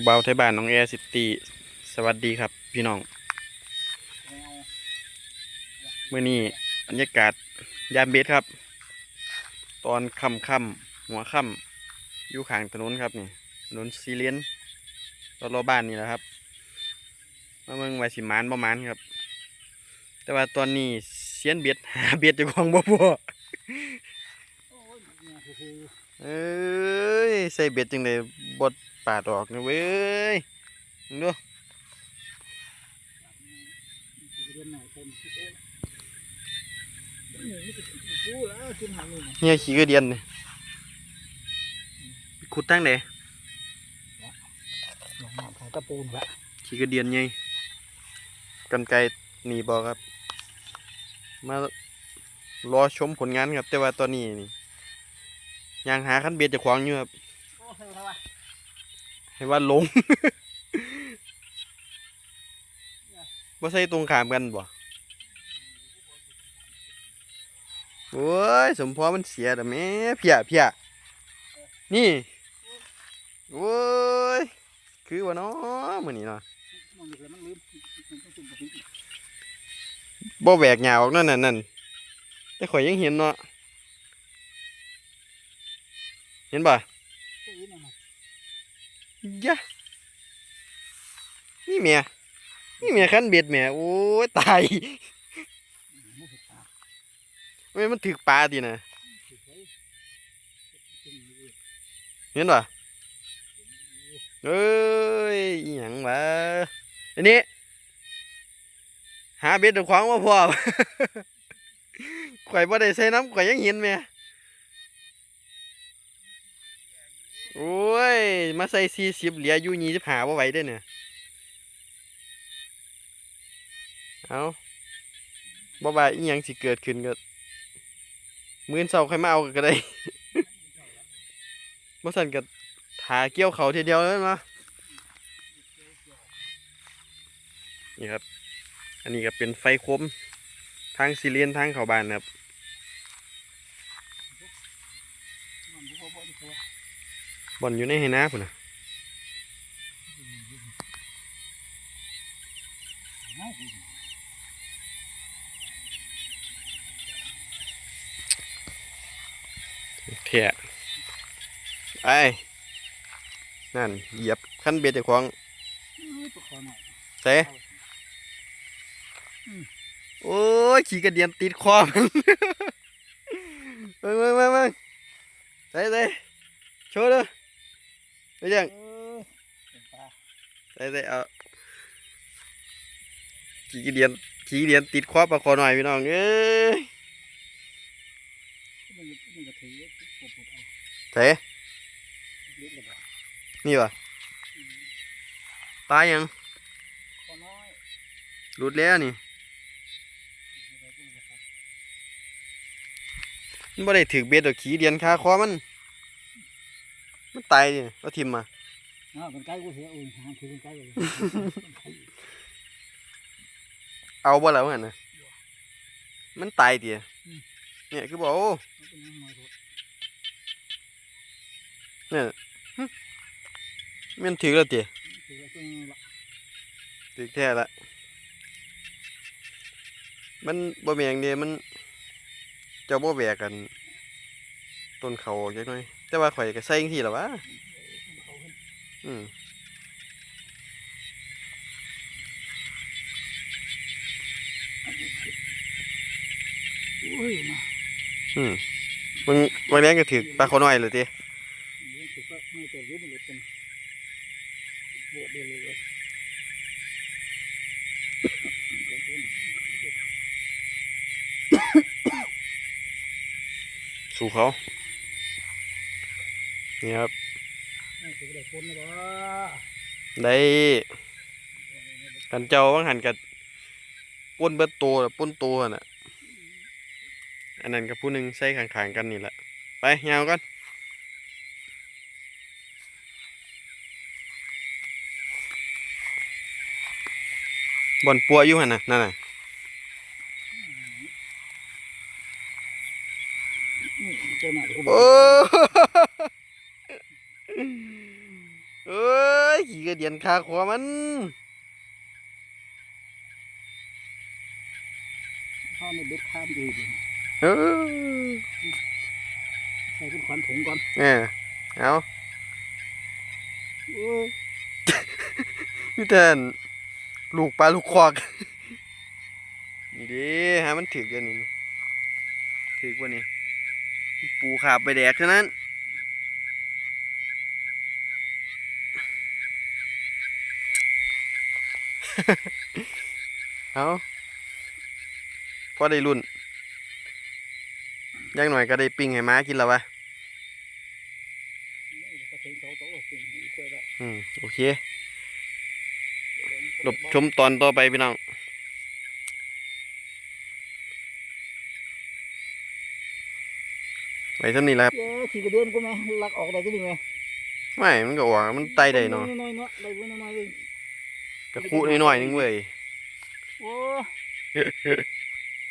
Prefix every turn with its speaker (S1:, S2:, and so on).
S1: ผู้เบาไทยบ้านน้องแอร์ซิตีสวัสดีครับพี่น้องเมื่อนี้บรรยากาศยามเบ็ดครับ ตอนค่ำค่ำหัวค่ำอยู่ข้างถนนครับนี่ถนนซีเลียนรอบๆบ้านนี่แหละครับมาเมืองไวสิมานประมาณครับ แต่ว่าตอนนี้เสียนเบ็ดหาเบ็ดจะของบ่พอเอ้ยใส่เบ็ดจังเลยบด ปาดออกนะเว้ยมึงดูเฮียขี้กระเดียนนี่ขุดตั้งไหน
S2: ของตะปูนละ
S1: ขี้กระเดียนไงกันไกรหนีบอครับ มารอชมผลงานครับ แต่ว่าตอนนี้นี่ยังหาขั้นเบ็ดจะขวางอยู่ครับ
S2: โอ้ เฮ้ยทำไม
S1: ให้ว่าลงบ่าใส่ตรงขามกันบ่โอ้ยสมพอมันเสียแต่แม่เพียเพียนี่โอ้ยคือว่าน้อมือนี้เนาะ
S2: มันมีอะไรมันลืมมันต้องจุ่มกะปิ
S1: บ่แหวกหญ้าออกนั่นนั่นแต่ข่อยยังเห็นเนาะเห็นบ่
S2: ตัวนี้น่ะ
S1: ยะนี่เมียนี่เมียคันเบ็ดแม่โอ้ยตายไมุ
S2: กปลา
S1: เว้ยมันถึกปลาตินะเห็นป่ะเอ้ยอหยังวะอันนี้ หาเบ็ดเจ้าของมาพอข่อยบ่ได้ใส่น้ำข่อยยังเห็นแม่ โอ้ย มาใส่สี่สิบเหลืออยู่ยี่สิบหาบ่าไหวเด้เนี่ยเอาบ่ว่าอีหยังสิเกิดขึ้นก็มื้อนเช้าค่อยมาเอาก็ได้บ่สั่นก็ถาเกี่ยวเขาทีเดียวเลยมานี่ครับ อันนี้ก็เป็นไฟคมทางซีเรียนทางเขาบ้านครับ
S2: มันบ่พอดีกว่า
S1: บ่อนอยู่ในไหนาพุ่นนะ
S2: เนาะ
S1: ไอ้นั่น เหยียบคันเบ็ดจ้าของ
S2: ตัวคอหน่อย
S1: เสโอ้ย ขี่กระเดียนติดคอมันมึงมึงมึงมึงใส่ใส่โชว์เลย ไปยัง
S2: เออเป็นปลา
S1: ใส่ใส่เอาขี่กระเดียนขี่กระเดียนติดคอปลาคอหน่อยพี่น้องเอ้ย
S2: มันมันก็ถือปวดปวดเอา
S1: ใส่
S2: เล็กเลยบ่
S1: นี่วะตายยัง
S2: คอน้อย
S1: หลุดแล้วนี่
S2: ไม่ได้พูดภาษา
S1: มันบ่ได้ถือเบ็ดดอกขี่เดียนคาคอมัน มันตายดิเอาทิมมา
S2: อ้าวเป็นไก่กูเสียอุ่นหางคือเป็นไก่เลย
S1: เอาบ่แล้วหั่นน่ะมันตายดิเนี่ยคือบอกโอ้
S2: เป็นยังไงทุก
S1: มันถือแล้วติ
S2: ถือว่าเป็นละ
S1: ถือแท้ละมันบ่แม่งเด้มันเจ้าบ่แบกกัน ต้นเขาออกจักหน่อย แต่ว่าข่อยก็ใส่จังซี่ล่ะวะ
S2: เขาขึ้น
S1: อืม
S2: อุ้ยมา
S1: อืมมึงบางแรงก็ถือปลาขอน้อยเลยติ
S2: นี่ถือว่าไม่ตัวยืดมันเลยเป็นบวกเดียวเลย
S1: สู่เขา นี่ครับ
S2: นี่ถือได้คนนะบ่
S1: ได้กันเจ้าบางหันกับป้นเบิดโตวน่ะป้นโตวน่ะ อันนั้นกับผู้หนึ่งใส่ข้างๆกันนี่แหละ ไปยาวกันบ่อนปัวอยู่หันน่ะ นั่นน่ะ
S2: นี่เจ้าหน้าที่
S1: โอ้ เอ้ยยขี่กระเดียนคาขวามัน
S2: ข้าวในเบ็ดข้ามดีดิ
S1: เออ
S2: ใส่เป็นขวัญถุงก่อน
S1: เออเอา
S2: โอ้ย
S1: พี่เต้นลูกปลาลูกควักนี่ดิฮะมันถึกกันนี่ถึกวะนี่ปูขาบไปแดกเท่านั้น เอาพอได้รุ่นอยังหน่อยก็ได้ปิ้งให้ม้ากินแล้ววะ
S2: ก็ถึงเสาโต๊ะสิ่งนี้ช่วยได้
S1: อืม โอเคหลบชมตอนต่อไปพี่น้องไว้เท่านี้แหละครับ
S2: เอ้ยขี่กระเดือนกูไหมลักออกได้ก็ดีไหม
S1: ไม่ มันก็ออก มันไตได้เนาะ กระคุน้อยๆนึงเว้ย
S2: โอ้